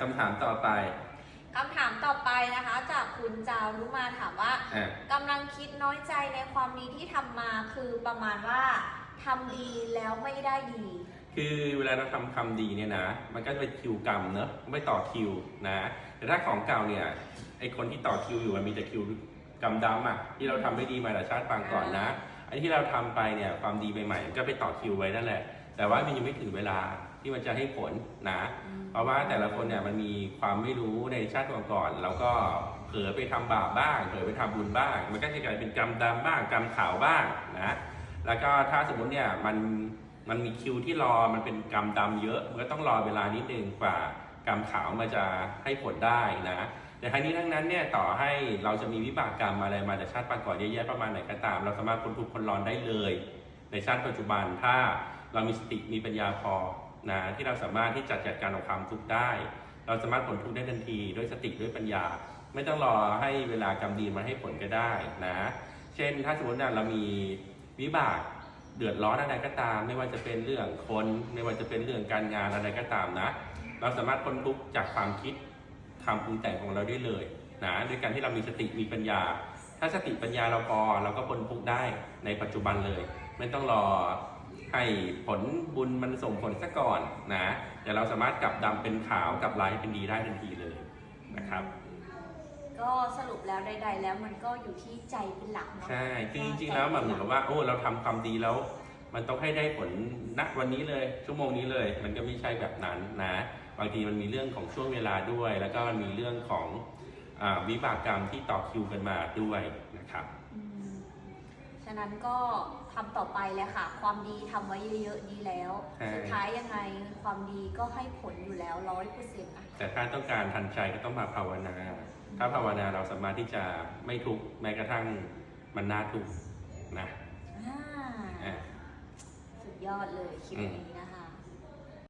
คำถามต่อไป คำถามต่อไปนะคะ จากคุณจารุมาถามว่าอะ กำลังคิดน้อยใจในความดีที่ทำมาคือประมาณว่าทำดีแล้วไม่ได้ดี คือเวลาเราทำคำดีเนี่ยนะ มันก็จะเป็นคิวกรรมเนอะไม่ต่อคิวนะ แต่ถ้าของเก่าเนี่ย ไอคนที่ต่อคิวอยู่มันมีแต่คิวกรรมดำอะที่เราทำไม่ดีมาแต่ชาติปางก่อนนะ ไอที่เราทำไปเนี่ยความดีใหม่ๆมันก็ไปต่อคิวไว้นั่นแหละ แต่ว่ามันยังไม่ถึงเวลา ที่มันจะให้ผลนะ เพราะว่าแต่ละคนเนี่ยมันมีความไม่รู้ในชาติก่อนๆแล้วก็เผลอไปทำบาปบ้างเผลอไปทำบุญบ้าง มันก็จะกลายเป็นกรรมดำบ้างกรรมขาวบ้างนะแล้วก็ถ้าสมมติเนี่ยมันมันมีคิวที่รอมันเป็นกรรมดำเยอะมันก็ต้องรอเวลานิดนึงกว่ากรรมขาวมันจะให้ผลได้นะแต่ทั้งนี้ทั้งนั้นเนี่ยต่อให้เราจะมีวิบากกรรมอะไรมาจากชาติปางก่อนเยอะแยะประมาณไหนก็ตาม เราสามารถพ้นทุกข์พ้นร้อนได้เลย ในชาติปัจจุบันถ้าเรามีสติมีปัญญาพอ นะที่เราสามารถที่จะจัดการกับความทุกข์ได้ เราสามารถผลทุกข์ได้ทันทีด้วยสติด้วยปัญญา ไม่ต้องรอให้เวลากรรมดีมาให้ผลก็ได้นะ เช่น ถ้าสมมติว่าเรามีวิบากเดือดร้อนอะไรก็ตาม ไม่ว่าจะเป็นเรื่องคน ไม่ว่าจะเป็นเรื่องการงานอะไรก็ตามนะ เราสามารถพ้นทุกข์จากความคิดความปรุงแต่งของเราได้เลยนะด้วยการที่เรามีสติมีปัญญา ถ้าสติปัญญาเราพอเราก็พ้นทุกข์ได้ในปัจจุบันเลย ไม่ต้องรอ ให้ผลบุญมันส่งผลซะก่อนนะแต่เราสามารถกลับดำเป็นขาวกลับร้ายเป็นดีได้ทันทีเลยนะครับ ก็สรุปแล้วใดๆแล้วมันก็อยู่ที่ใจเป็นหลักเนาะใช่คือจริงๆแล้วมันเหมือนกับว่าโอ้เราทำความดีแล้ว มันต้องให้ได้ผลณวันนี้เลย ชั่วโมงนี้เลย มันก็ไม่ใช่แบบนั้นนะ บางทีมันมีเรื่องของช่วงเวลาด้วย แล้วก็มันมีเรื่องของอาวิบากกรรมที่ต่อคิวกันมาด้วยนะครับ อืมฉะนั้นก็ทำต่อไปเลยค่ะ ความดีทำไว้เยอะๆดีแล้ว ใช่ สุดท้ายยังไงความดีก็ให้ผลอยู่แล้วร้อยเปอร์เซ็นต์ะแต่ถ้าต้องการทันใจก็ต้องมาภาวนา ถ้าภาวนาเราสามารถที่จะไม่ทุกข์แม้กระทั่งมันน่าทุกข์นะอ่าอะ สุดยอดเลยคลิปนี้นะคะ